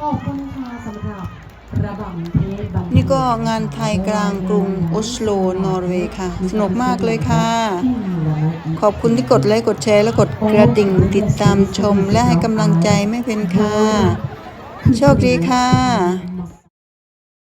ขอบคุณค่ะสำหรับระบำเทศบันี่ก็งานไทยกลางกรุงออสโล นอร์เวย์ค่ะ สนุกมากเลยค่ะ ขอบคุณที่กดไลค์กดแชร์และกดกระดิ่งติดตามชมและให้กำลังใจไม่เป็นค่ะ โชคดีค่ะ